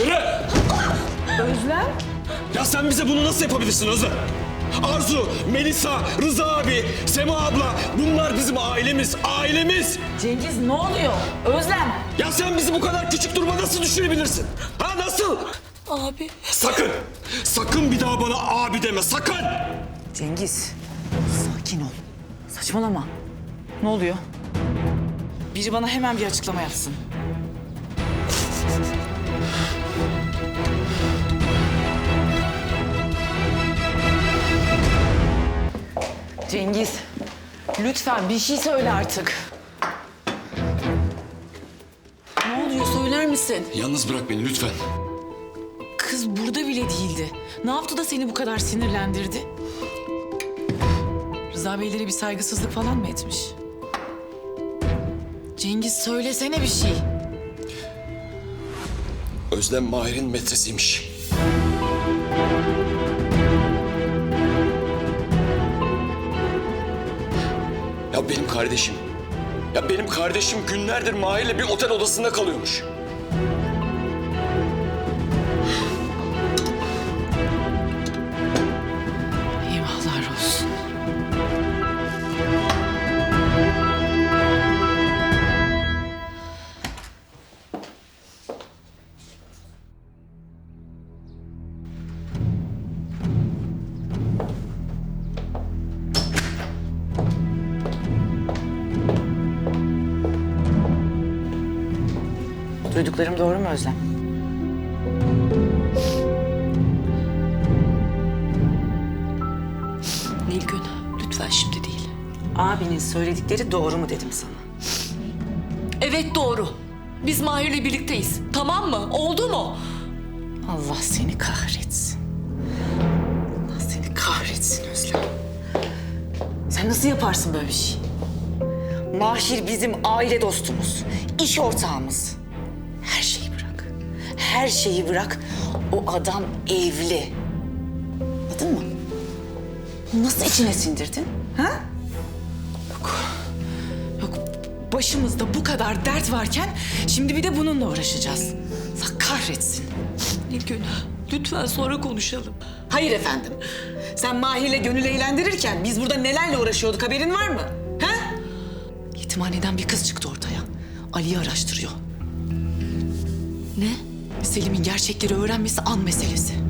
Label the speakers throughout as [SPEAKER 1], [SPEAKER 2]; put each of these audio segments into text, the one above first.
[SPEAKER 1] Yürü!
[SPEAKER 2] Özlem?
[SPEAKER 1] Ya sen bize bunu nasıl yapabilirsin Özlem? Arzu, Melisa, Rıza abi, Sema abla bunlar bizim ailemiz, ailemiz.
[SPEAKER 2] Cengiz ne oluyor? Özlem.
[SPEAKER 1] Ya sen bizi bu kadar küçük duruma nasıl düşürebilirsin? Ha nasıl?
[SPEAKER 2] Abi.
[SPEAKER 1] Sakın, sakın bir daha bana abi deme, sakın!
[SPEAKER 2] Cengiz. Sakin ol. Saçmalama. Ne oluyor? Biri bana hemen bir açıklama yapsın. Cengiz. Lütfen bir şey söyle artık. Ne oluyor söyler misin?
[SPEAKER 1] Yalnız bırak beni lütfen.
[SPEAKER 2] Kız burada bile değildi. Ne yaptı da seni bu kadar sinirlendirdi? Rıza Beylere bir saygısızlık falan mı etmiş? Cengiz söylesene bir şey.
[SPEAKER 1] Özlem Mahir'in metresiymiş. Ya benim kardeşim, ya benim kardeşim günlerdir Mahir'le bir otel odasında kalıyormuş.
[SPEAKER 2] Duyduklarım doğru mu Özlem?
[SPEAKER 3] Nilgün, lütfen şimdi değil.
[SPEAKER 2] Abinin söyledikleri doğru mu dedim sana?
[SPEAKER 3] Evet doğru. Biz Mahir'le birlikteyiz. Tamam mı? Oldu mu?
[SPEAKER 2] Allah seni kahretsin. Allah seni kahretsin Özlem. Sen nasıl yaparsın böyle bir şey? Mahir bizim aile dostumuz, iş ortağımız. Her şeyi bırak. O adam evli. Anladın mı? Nasıl içine sindirdin? Ha? Yok. Yok. Başımızda bu kadar dert varken şimdi bir de bununla uğraşacağız. Allah kahretsin.
[SPEAKER 3] Nilgün, lütfen sonra konuşalım.
[SPEAKER 2] Hayır efendim. Sen Mahir'le gönül eğlendirirken biz burada nelerle uğraşıyorduk haberin var mı? Ha? Yetimhaneden bir kız çıktı ortaya. Ali'yi araştırıyor.
[SPEAKER 3] Ne?
[SPEAKER 2] Selim'in gerçekleri öğrenmesi an meselesi.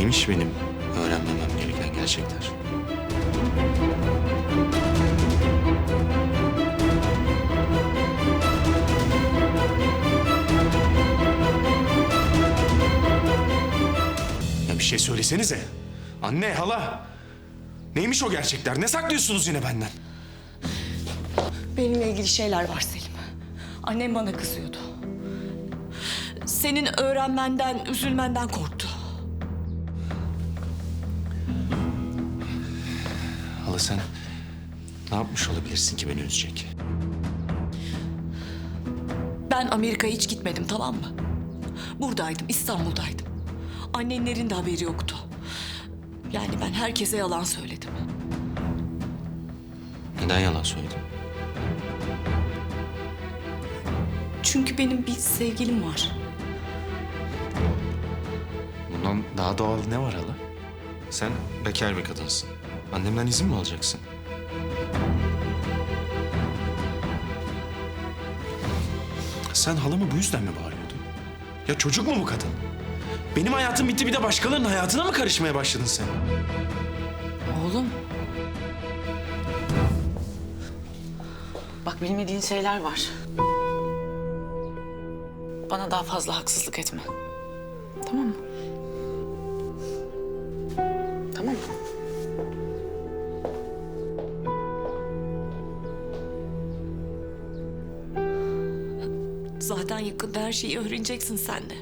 [SPEAKER 4] Neymiş benim öğrenmemem gereken gerçekler? Ya bir şey söylesenize. Anne, hala. Neymiş o gerçekler? Ne saklıyorsunuz yine benden?
[SPEAKER 3] Benimle ilgili şeyler var Selim. Annem bana kızıyordu. Senin öğrenmenden, üzülmenden korktu.
[SPEAKER 4] Sen ne yapmış olabilirsin ki beni üzecek?
[SPEAKER 3] Ben Amerika'ya hiç gitmedim tamam mı? Buradaydım, İstanbul'daydım. Annenlerin de haberi yoktu. Yani ben herkese yalan söyledim.
[SPEAKER 4] Neden yalan söyledin?
[SPEAKER 3] Çünkü benim bir sevgilim var.
[SPEAKER 4] Bundan daha doğal ne var hala? Sen bekar bir kadınsın. Annemden izin mi alacaksın? Sen halamı bu yüzden mi bağırıyordun? Ya çocuk mu bu kadın? Benim hayatım bitti bir de başkalarının hayatına mı karışmaya başladın sen?
[SPEAKER 2] Oğlum. Bak bilmediğin şeyler var. Bana daha fazla haksızlık etme. Tamam mı? Tamam mı?
[SPEAKER 3] Zaten yakında her şeyi öğreneceksin sen de.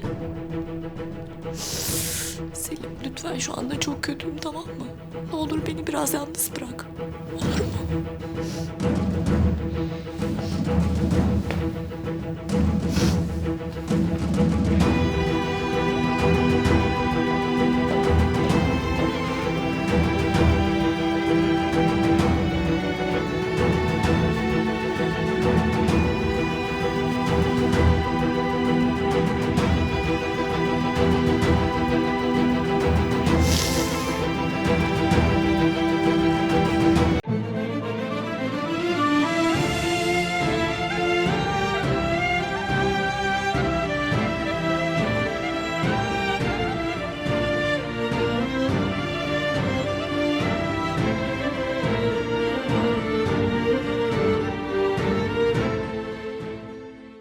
[SPEAKER 3] Selim lütfen şu anda çok kötüyüm tamam mı? Ne olur beni biraz yalnız bırak. Olur mu?